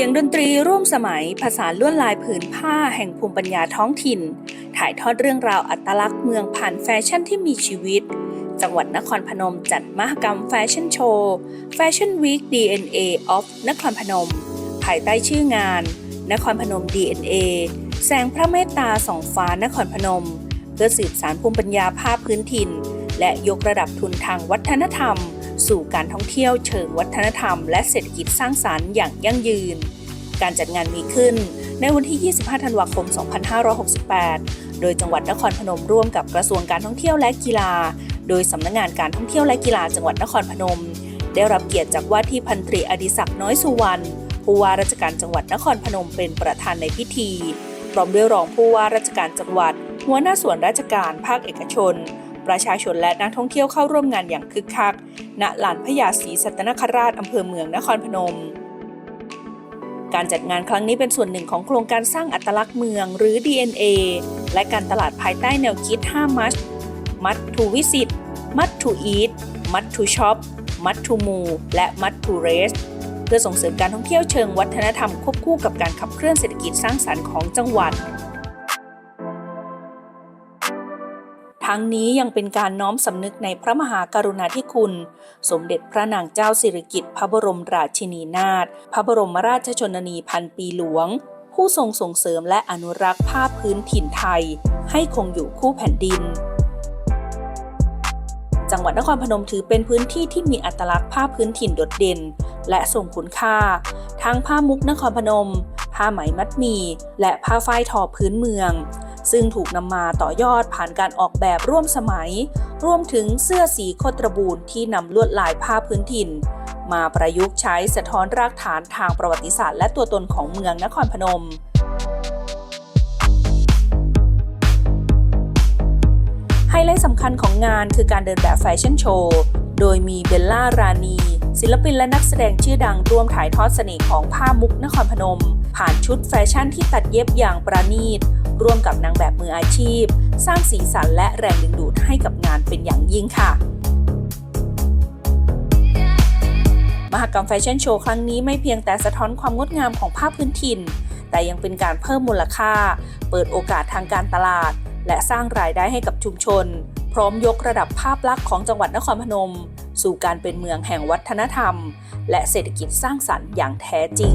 สียงดนตรีร่วมสมัยภาษานลวดลายผืนผ้าแห่งภูมิปัญญาท้องถิ่น ถ่ายทอดเรื่องราวอัตลักษณ์เมืองผ่านแฟชั่นที่มีชีวิต จังหวัดนครพนมจัดมหกรรมแฟชั่นโชว์ Fashion Week DNA of นครพนม ภายใต้ชื่องาน นครพนม DNA แสงพระเมตตาสองฟ้านครพนม เพื่อสืบสารภูมิปัญญาภาพพื้นถิ่น และยกระดับทุนทางวัฒนธรรม สู่การท่องเที่ยวเชิงวัฒนธรรม และเศรษฐกิจสร้างสารรค์อย่างยั่งยืน การจัดงานมีขึ้นในวันที่ 25 ธันวาคม 2568 โดยจังหวัดนครพนมร่วมกับกระทรวงการท่องเที่ยวและกีฬา โดยสำนักงานการท่องเที่ยวและกีฬาจังหวัดนครพนม ได้รับเกียรติจากว่าที่พันตรีอดิศักดิ์น้อยสุวรรณผู้ว่าราชการจังหวัดนครพนมเป็นประธานในพิธี พร้อมด้วยรองผู้ว่าราชการจังหวัด หัวหน้าส่วนราชการภาคเอกชน ประชาชนและนักท่องเที่ยวเข้าร่วมงานอย่างคึกคัก ณ ลานพญาศรีสัตนคราชอำเภอเมืองนครพนม การจัดงานครั้งนี้เป็นส่วนหนึ่งของโครงการสร้างอัตลักษณ์เมืองหรือ DNA และการตลาดภายใต้แนวคิด 5 มัช มัดทูวิสิต มัดทูอีท มัดทูช็อป มัดทูมู และมัดทูเรสเพื่อส่งเสริมการท่องเที่ยวเชิงวัฒนธรรมควบคู่กับการขับเคลื่อนเศรษฐกิจสร้างสรรค์ของจังหวัด ทั้งนี้ยังเป็นการน้อมสำนึกในพระมหากรุณาธิคุณ สมเด็จพระนางเจ้าสิริกิติ์พระบรมราชินีนาถพระบรมราชชนนีพันปีหลวง ผู้ทรงส่งเสริมและอนุรักษ์ภาพพื้นถิ่นไทย ให้คงอยู่คู่แผ่นดิน จังหวัดนครพนมถือเป็นพื้นที่ที่มีอัตลักษณ์ผ้าพื้นถิ่นโดดเด่น และทรงคุณค่า ทั้งผ้ามุกนครพนม ผ้าไหมมัดหมีและผ้าฝ้ายทอพื้นเมือง ซึ่งถูกนำมาต่อยอดผ่านการออกแบบร่วมสมัย รวมถึงเสื้อสีโคตรบูรที่นำลวดลายผ้าพื้นถิ่น มาประยุกต์ใช้สะท้อนรากฐานทางประวัติศาสตร์และตัวตนของเมืองนครพนมไฮไลท์สำคัญของงานคือการเดินแบบแฟชั่นโชว์ โดยมีเบลล่ารานี ศิลปินและนักแสดงชื่อดังร่วมถ่ายทอดเสน่ห์ของผ้ามุกนครพนม ผ่านชุดแฟชั่นที่ตัดเย็บอย่างประณีต ร่วมกับนางแบบมืออาชีพ สร้างสีสันและแรงดึงดูดให้กับงานเป็นอย่างยิ่งค่ะมหกรรมแฟชั่นโชว์ครั้งนี้ไม่เพียงแต่สะท้อนความงดงามของภาพพื้นถิ่น แต่ยังเป็นการเพิ่มมูลค่า เปิดโอกาสทางการตลาด และสร้างรายได้ให้กับชุมชน พร้อมยกระดับภาพลักษณ์ของจังหวัดนครพนม สู่การเป็นเมืองแห่งวัฒนธรรม และเศรษฐกิจสร้างสรรค์อย่างแท้จริง